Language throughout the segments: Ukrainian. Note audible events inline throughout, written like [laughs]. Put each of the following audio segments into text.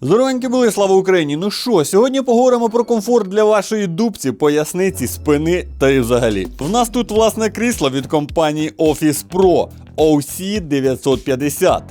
Здоровенькі були, слава Україні! Ну що, сьогодні поговоримо про комфорт для вашої дубці, поясниці, спини та і взагалі. В нас тут власне крісло від компанії Office Pro OC 950.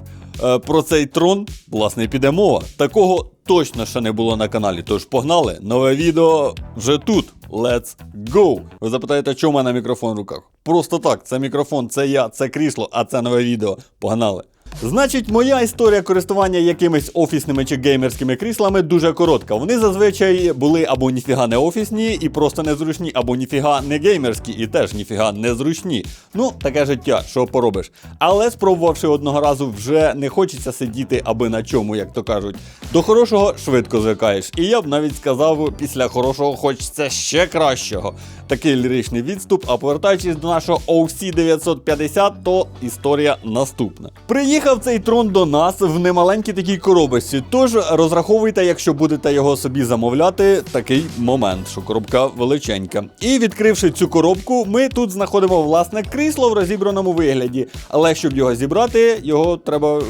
Е, Про цей трон, власне, піде мова. Такого точно ще не було на каналі. Тож погнали. Нове відео вже тут. Let's go! Ви запитаєте, чому в мене мікрофон в руках? Просто так, це мікрофон, це я, це крісло, а це нове відео. Погнали! Значить, моя історія користування якимись офісними чи геймерськими кріслами дуже коротка. Вони зазвичай були або ніфіга не офісні і просто незручні, або ніфіга не геймерські і теж ніфіга незручні. Ну, таке життя, що поробиш. Але спробувавши одного разу, вже не хочеться сидіти аби на чому, як то кажуть. До хорошого швидко звикаєш. І я б навіть сказав, після хорошого хочеться ще кращого. Такий ліричний відступ. А повертаючись до нашого OC 950, то історія наступна. Приїхав цей трон до нас в немаленькій такій коробочці. Тож розраховуйте, якщо будете його собі замовляти, такий момент, що коробка величенька. І відкривши цю коробку, ми тут знаходимо власне крісло в розібраному вигляді. Але щоб його зібрати, його треба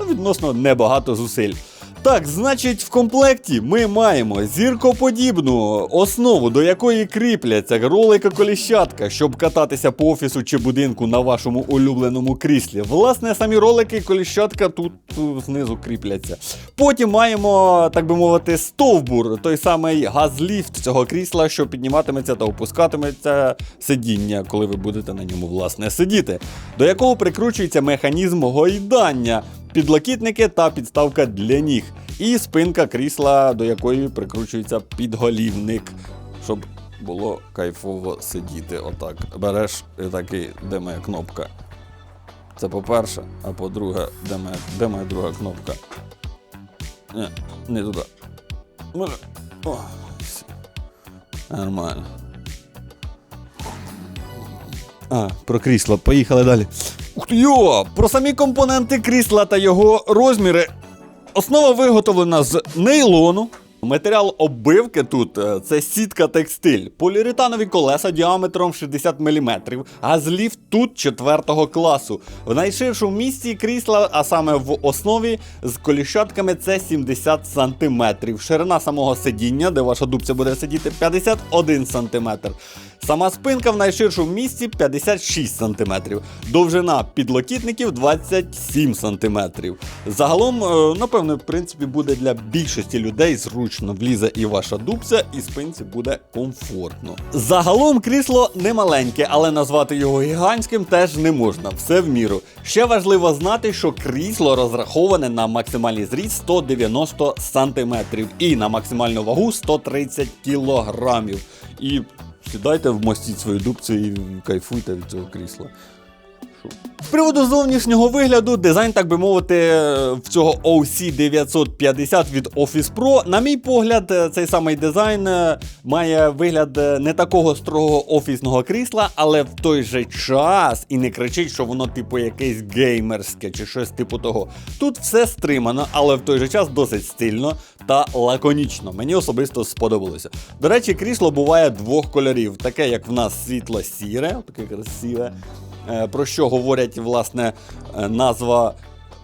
ну, відносно небагато зусиль. Так, значить, в комплекті ми маємо зіркоподібну основу, до якої кріпляться ролика коліщатка, щоб кататися по офісу чи будинку на вашому улюбленому кріслі. Власне, самі ролики коліщатка тут знизу кріпляться. Потім маємо, так би мовити, стовбур, той самий газліфт цього крісла, що підніматиметься та опускатиметься сидіння, коли ви будете на ньому власне сидіти, до якого прикручується механізм гойдання підлокітники та підставка для ніг. І спинка крісла, до якої прикручується підголівник, щоб було кайфово сидіти. Отак. Береш і такий, де моя кнопка. Це по-перше, а по-друге, де моя, де моя друга кнопка? Ні, не туди. О. Нормально. А, про крісло, поїхали далі. Йо! Про самі компоненти крісла та його розміри. Основа виготовлена з нейлону. Матеріал оббивки тут е, це сітка текстиль, поліуретанові колеса діаметром 60 мм, газліфт тут 4 класу. В найширшому місці крісла, а саме в основі з коліщатками, це 70 см. Ширина самого сидіння, де ваша дубця буде сидіти, 51 см. Сама спинка в найширшому місці 56 см. Довжина підлокітників 27 см. Загалом, е, напевно, в принципі, буде для більшості людей зручно влізе і ваша дубця, і спинці буде комфортно. Загалом крісло не маленьке, але назвати його гігантським теж не можна. Все в міру. Ще важливо знати, що крісло розраховане на максимальний зріст 190 см і на максимальну вагу 130 кг. І сідайте, вмостіть свою дубцю і кайфуйте від цього крісла. З приводу зовнішнього вигляду, дизайн, так би мовити, в цього OC 950 від Office Pro, на мій погляд, е, цей самий дизайн е, має вигляд е, не такого строгого офісного крісла, але в той же час і не кричить, що воно типу якесь геймерське чи щось типу того. Тут все стримано, але в той же час досить стильно та лаконічно. Мені особисто сподобалося. До речі, крісло буває двох кольорів: таке, як в нас світло-сіре, таке красиве. Е, Про що говорять власне е, назва.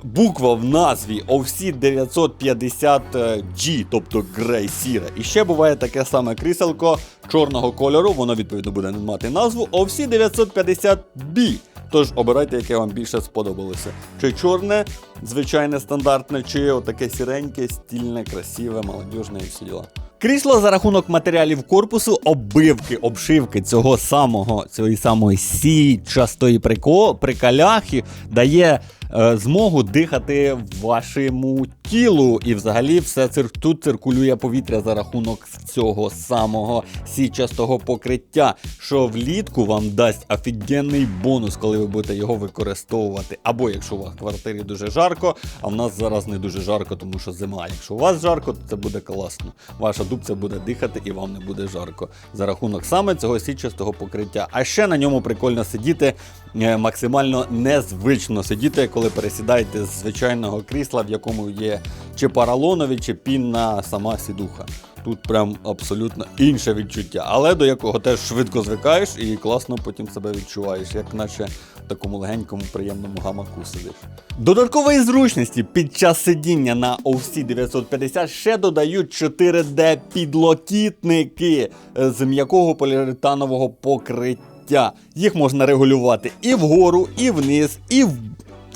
Буква в назві OC 950G, тобто Grey сіре. І ще буває таке саме кріселко чорного кольору, воно відповідно буде мати назву OC 950B. Тож обирайте, яке вам більше сподобалося. Чи чорне, звичайне стандартне, чи отаке сіреньке, стільне, красиве, молодіжне і всі діла. Крісло за рахунок матеріалів корпусу, оббивки, обшивки цього самого, цієї самої січастої прико, прикаляхи дає е, змогу дихати вашому тілу. І взагалі все цир, тут циркулює повітря за рахунок цього самого січастого покриття, що влітку вам дасть офігенний бонус, коли ви будете його використовувати. Або якщо у вас в квартирі дуже жарко, а в нас зараз не дуже жарко, тому що зима. Якщо у вас жарко, то це буде класно. Ваша дубця буде дихати і вам не буде жарко. За рахунок саме цього січастого покриття. А ще на ньому прикольно сидіти, е, максимально незвично сидіти, коли пересідаєте з звичайного крісла, в якому є чи паралонові, чи пінна сама сідуха. Тут прям абсолютно інше відчуття, але до якого теж швидко звикаєш і класно потім себе відчуваєш, як наче в такому легенькому, приємному гамаку сидиш. Додаткової зручності під час сидіння на OC 950 ще додають 4D підлокітники е, з м'якого поліуретанового покриття. Їх можна регулювати і вгору, і вниз, і в,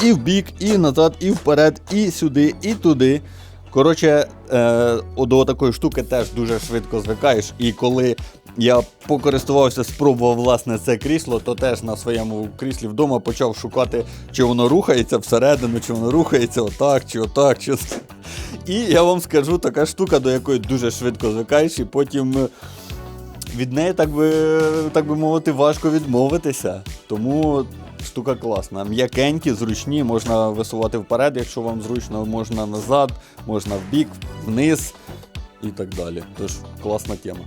і в бік, і назад, і вперед, і сюди, і туди. Коротше, е, до такої штуки теж дуже швидко звикаєш. І коли я покористувався, спробував власне це крісло, то теж на своєму кріслі вдома почав шукати, чи воно рухається всередину, чи воно рухається отак, чи отак. Чи... І я вам скажу, така штука, до якої дуже швидко звикаєш, і потім е, від неї, так би, так би мовити, важко відмовитися. Тому штука класна. М'якенькі, зручні, можна висувати вперед, якщо вам зручно, можна назад, можна вбік, вниз і так далі. Тож класна тема.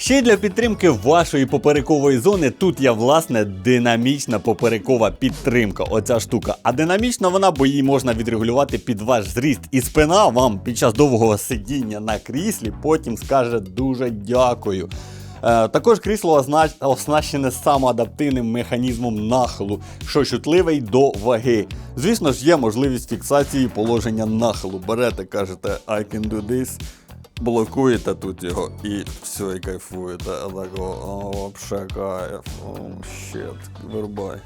Ще для підтримки вашої поперекової зони тут є власне динамічна поперекова підтримка. Оця штука. А динамічна вона, бо її можна відрегулювати під ваш зріст. І спина вам під час довгого сидіння на кріслі потім скаже дуже дякую. Е, також крісло оснащене самоадаптивним механізмом нахилу, що чутливий до ваги. Звісно ж, є можливість фіксації положення нахилу. Берете, кажете, I can do this, блокуєте тут його і все, і кайфуєте. А так, о, вообще кайф. О, щет, вирубай.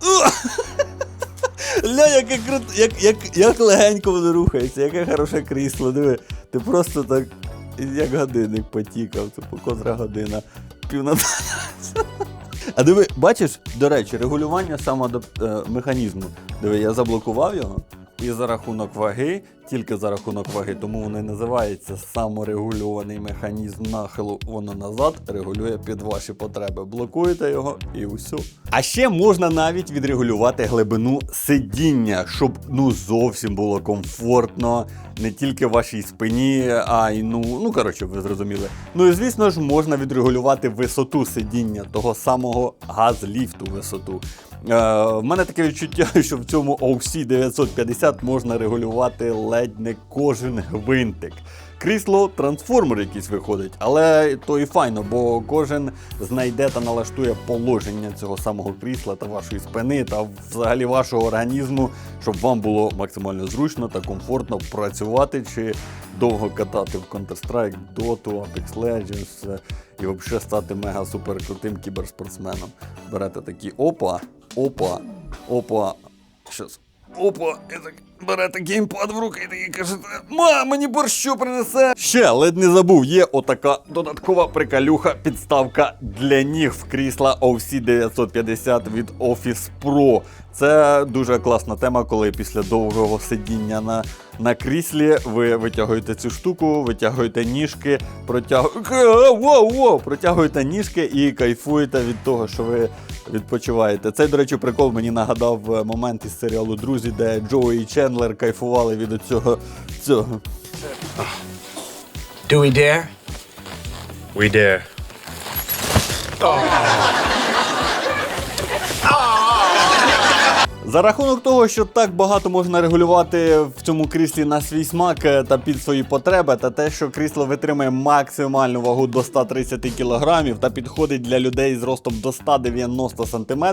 [laughs] Ля, яке круто, як, як, як легенько воно рухається, яке хороше крісло, диви. Ти просто так, як годинник потікав, це по котра година. Пів на А диви, бачиш, до речі, регулювання самомеханізму. Диви, я заблокував його. І за рахунок ваги, тільки за рахунок ваги, тому воно і називається саморегульований механізм нахилу. Воно назад регулює під ваші потреби. Блокуєте його і все. А ще можна навіть відрегулювати глибину сидіння, щоб ну зовсім було комфортно. Не тільки вашій спині, а й ну, ну коротше, ви зрозуміли. Ну і звісно ж, можна відрегулювати висоту сидіння, того самого газліфту висоту. Е, в мене таке відчуття, [laughs] що в цьому OC 950 можна регулювати ледь не кожен гвинтик. Крісло трансформер якийсь виходить, але то і файно, бо кожен знайде та налаштує положення цього самого крісла та вашої спини та взагалі вашого організму, щоб вам було максимально зручно та комфортно працювати чи довго катати в Counter-Strike, Dota, Apex Legends е, і взагалі стати мега супер крутим кіберспортсменом. Берете такі опа, опа, опа. Щас. Опа, і так берете геймпад в руки і такі кажете, ма, мені борщу принесе. Ще ледь не забув, є отака додаткова прикалюха, підставка для ніг в крісла OC 950 від Office Pro. Це дуже класна тема, коли після довгого сидіння на, на кріслі ви витягуєте цю штуку, витягуєте ніжки, [laughs] воу, воу, протягуєте ніжки і кайфуєте від того, що ви відпочиваєте. Цей, до речі, прикол мені нагадав е, момент із серіалу Друзі, де Джо і Чендлер кайфували від цього. цього. Do we dare? We dare. За рахунок того, що так багато можна регулювати в цьому кріслі на свій смак е, та під свої потреби, та те, що крісло витримує максимальну вагу до 130 кг та підходить для людей з ростом до 190 см,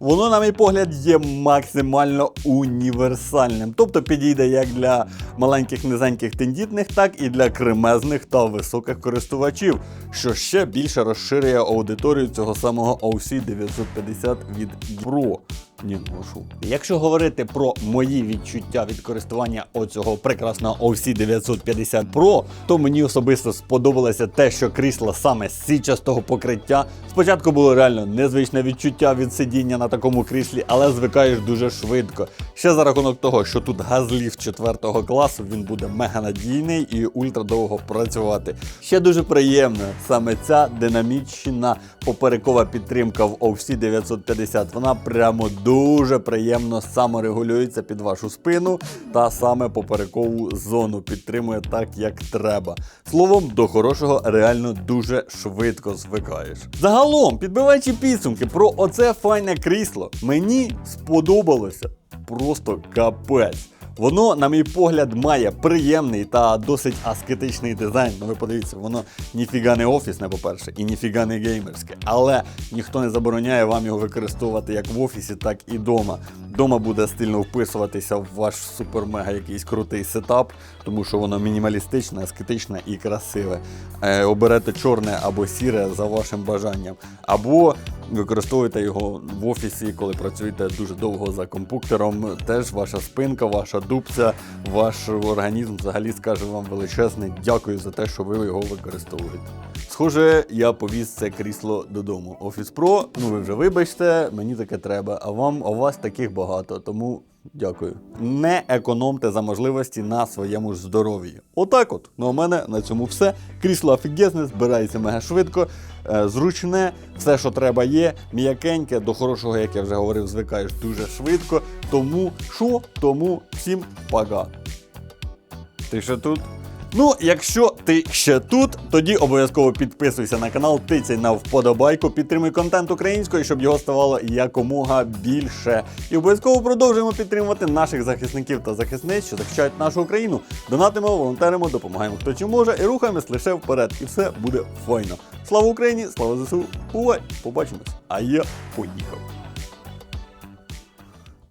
воно, на мій погляд, є максимально універсальним. Тобто підійде як для маленьких низеньких тендітних, так і для кремезних та високих користувачів, що ще більше розширює аудиторію цього самого OC 950 від Pro. Ні, ношу. Якщо говорити про мої відчуття від користування оцього прекрасного OC 950 Pro, то мені особисто сподобалося те, що крісло саме з січастого покриття. Спочатку було реально незвичне відчуття від сидіння на такому кріслі, але звикаєш дуже швидко. Ще за рахунок того, що тут газліфт 4 класу, він буде мега надійний і ультра довго працювати. Ще дуже приємно саме ця динамічна поперекова підтримка в OC 950. Вона прямо дуже приємно саморегулюється під вашу спину та саме поперекову зону підтримує так, як треба. Словом, до хорошого реально дуже швидко звикаєш. Загалом, підбиваючи підсумки про оце файне крісло, мені сподобалося просто капець. Воно, на мій погляд, має приємний та досить аскетичний дизайн. Ну ви подивіться, воно ніфіга не офісне, по-перше, і ніфіга не геймерське. Але ніхто не забороняє вам його використовувати як в офісі, так і вдома. Дома буде стильно вписуватися в ваш супер-мега якийсь крутий сетап, тому що воно мінімалістичне, аскетичне і красиве. Е, оберете чорне або сіре за вашим бажанням. Або використовуєте його в офісі, коли працюєте дуже довго за компуктером. Теж ваша спинка, ваша дубця, ваш організм взагалі скаже вам величезне дякую за те, що ви його використовуєте. Схоже, я повіз це крісло додому. Офіс Pro, ну ви вже вибачте, мені таке треба, а вам у вас таких багато, тому дякую. Не економте за можливості на своєму ж здоров'ї. Отак от. Ну а мене на цьому все. Крісло офігезне, збирається мега швидко, е, зручне, все, що треба, є, м'якеньке, до хорошого, як я вже говорив, звикаєш дуже швидко. Тому що? Тому всім пока. Ти ще тут? Ну, якщо ти ще тут, тоді обов'язково підписуйся на канал, тицяй на вподобайку, підтримуй контент українською, щоб його ставало якомога більше. І обов'язково продовжуємо підтримувати наших захисників та захисниць, що захищають нашу Україну. Донатимо, волонтеримо, допомагаємо хто чим може і рухаємось лише вперед. І все буде файно. Слава Україні! Слава ЗСУ! Бувай! Побачимось! А я поїхав.